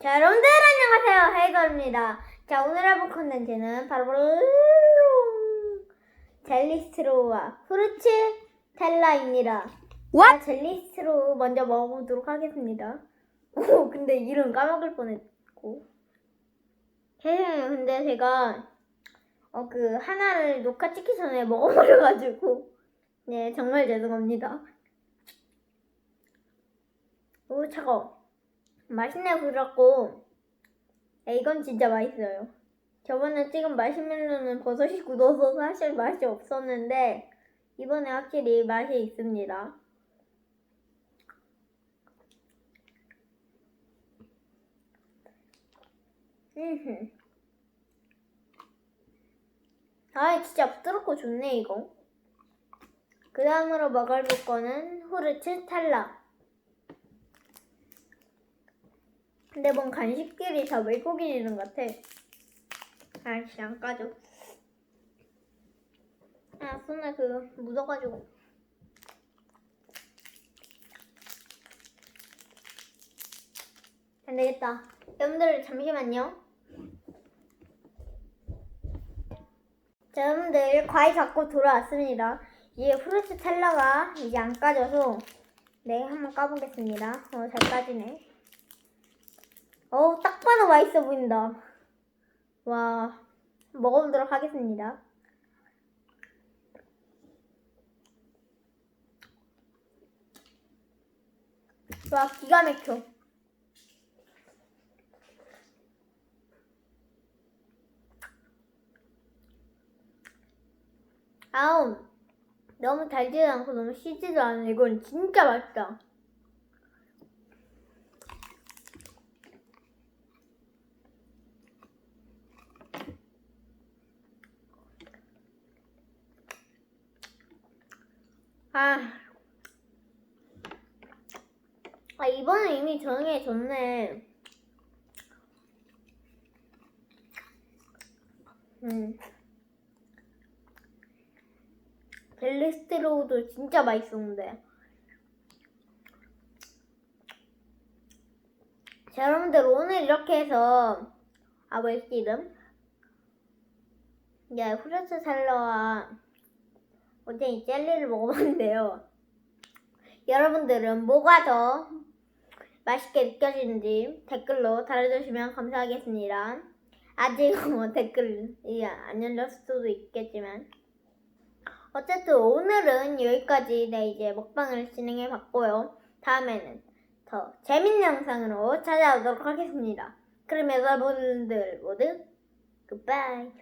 자, 여러분들 안녕하세요. 헤이거입니다. 자, 오늘 해볼 컨텐츠는 바로 젤리스트로우와 후르츠 텔라입니다. 자, 젤리스트로우 먼저 먹어보도록 하겠습니다. 오, 근데 이름 까먹을 뻔했고. 해, 근데 제가 어, 그 하나를 녹화 찍기 전에 먹어버려가지고 네, 정말 죄송합니다. 오, 차가워. 맛있네 부드럽고 야, 이건 진짜 맛있어요. 저번에 찍은 마시멜로는 버섯이 굳어서 사실 맛이 없었는데 이번에 확실히 맛이 있습니다. 아 진짜 부드럽고 좋네 이거. 그 다음으로 먹어볼 거는 후르츠 탈락. 근데 뭔 간식들이 다 외국인 이름 같아. 아이씨, 안 까져. 아, 손에 그, 묻어가지고. 안 되겠다. 여러분들, 잠시만요. 자, 여러분들, 과일 갖고 돌아왔습니다. 이제 프루트 텔라가 이제 안 까져서, 네, 한번 까보겠습니다. 어, 잘 까지네. 어우, 딱 봐도 맛있어 보인다. 와, 먹어보도록 하겠습니다. 와, 기가 막혀. 아우, 너무 달지도 않고 너무 시지도 않은 이건 진짜 맛있다. 아. 아, 이번엔 이미 정해졌네. 음. 벨리스트로우도 진짜 맛있었는데. 자, 여러분들, 오늘 이렇게 해서, 아, 뭐였지, 이름? 야, 후르츠 살러와 어제 이 젤리를 먹어봤는데요. 여러분들은 뭐가 더 맛있게 느껴지는지 댓글로 달아주시면 감사하겠습니다. 아직 뭐 댓글이 안 열렸을 수도 있겠지만 어쨌든 오늘은 여기까지 네 이제 먹방을 진행해 봤고요. 다음에는 더 재밌는 영상으로 찾아오도록 하겠습니다. 그럼 여러분들 모두 굿바이.